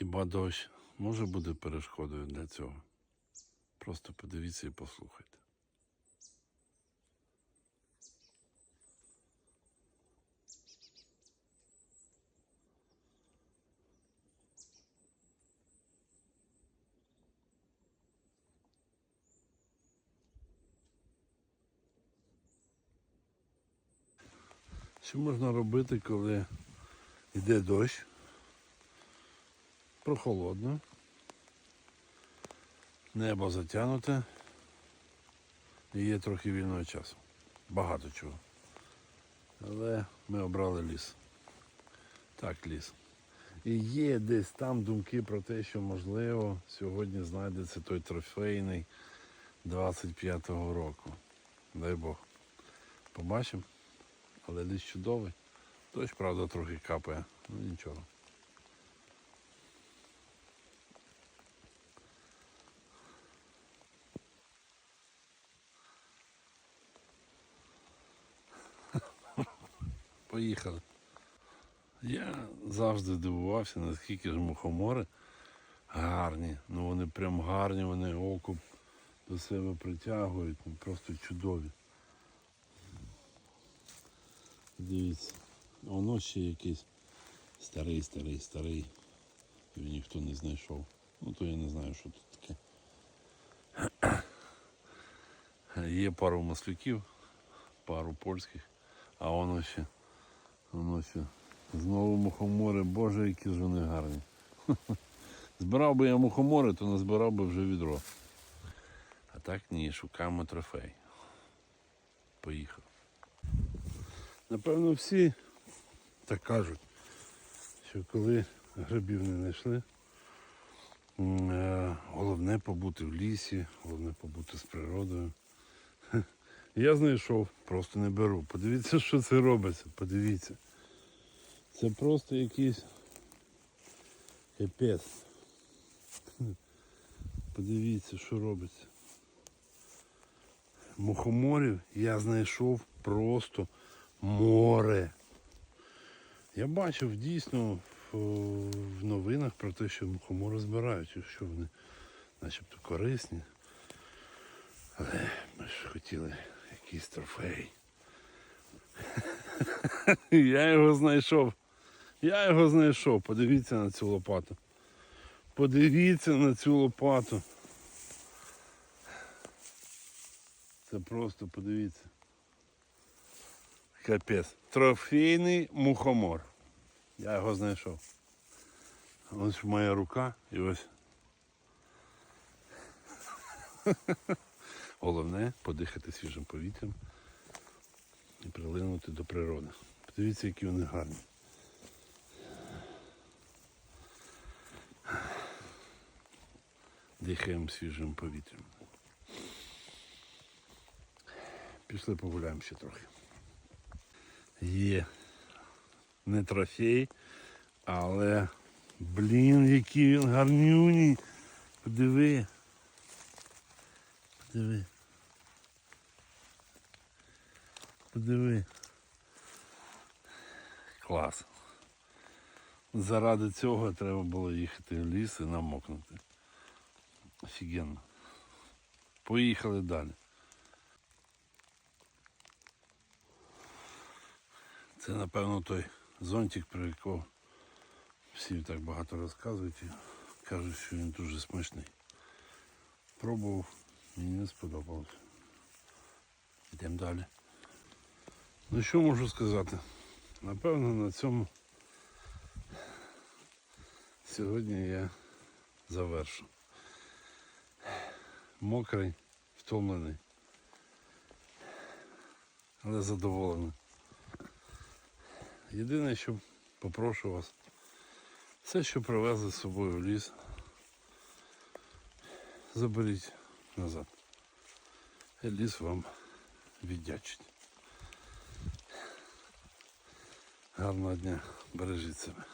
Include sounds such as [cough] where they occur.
Хіба дощ може бути перешкодою для цього? Просто подивіться і послухайте. Що можна робити, коли йде дощ? Прохолодно. Небо затягнуте. І є трохи вільного часу. Багато чого. Але ми обрали ліс. Так, ліс. І є десь там думки про те, що можливо сьогодні знайдеться той трофейний 25-го року. Дай Бог. Побачимо. Але ліс чудовий. Дощ, правда, трохи капає. Ну нічого. Поїхали. Я завжди дивувався, наскільки ж мухомори гарні. Ну вони прям гарні, вони око до себе притягують, ну, просто чудові. Дивіться, воно ще якийсь старий, старий, старий. Його ніхто не знайшов. Ну то я не знаю, що тут таке. Є пару маслюків, пару польських, а воно ще, воно ще знову мухомори, боже, які ж вони гарні. [laughs] Збирав би я мухомори, то не збирав би вже відро. А так ні, шукаємо трофей. Поїхав. Напевно, всі так кажуть, що коли грибів не знайшли, е, головне побути в лісі, головне побути з природою. [laughs] Я знайшов, просто не беру. Подивіться, що це робиться, подивіться. Це просто якийсь капець. Подивіться, що робиться. Мухоморів я знайшов просто море. Я бачив дійсно в, новинах про те, що мухомори збирають, що вони начебто корисні. Але ми ж хотіли якийсь трофей. [laughs] Я його знайшов. Я його знайшов. Подивіться на цю лопату. Подивіться на цю лопату. Це просто подивіться. Капець. Трофейний мухомор. Я його знайшов. Ось моя рука і ось. [laughs] Головне подихати свіжим повітрям і прилинути до природи. Подивіться, які вони гарні. Дихаємо свіжим повітрям. Пішли погуляємо ще трохи. Є не трофей, але блін, який він гарнюній. Подиви. Подиви. Подиви. Клас. Заради цього треба було їхати в ліс і намокнути. Офігенно. Поїхали далі. Це, напевно, той зонтик, про якого всі так багато розказують і кажуть, що він дуже смачний. Пробував, мені не сподобалось. Йдемо далі. Ну що можу сказати? Напевно, на цьому сьогодні я завершу. Мокрий, втомлений, але задоволений. Єдине, що попрошу вас, все, що привезли з собою в ліс, заберіть назад. І ліс вам віддячить. Гарного дня, бережіть себе.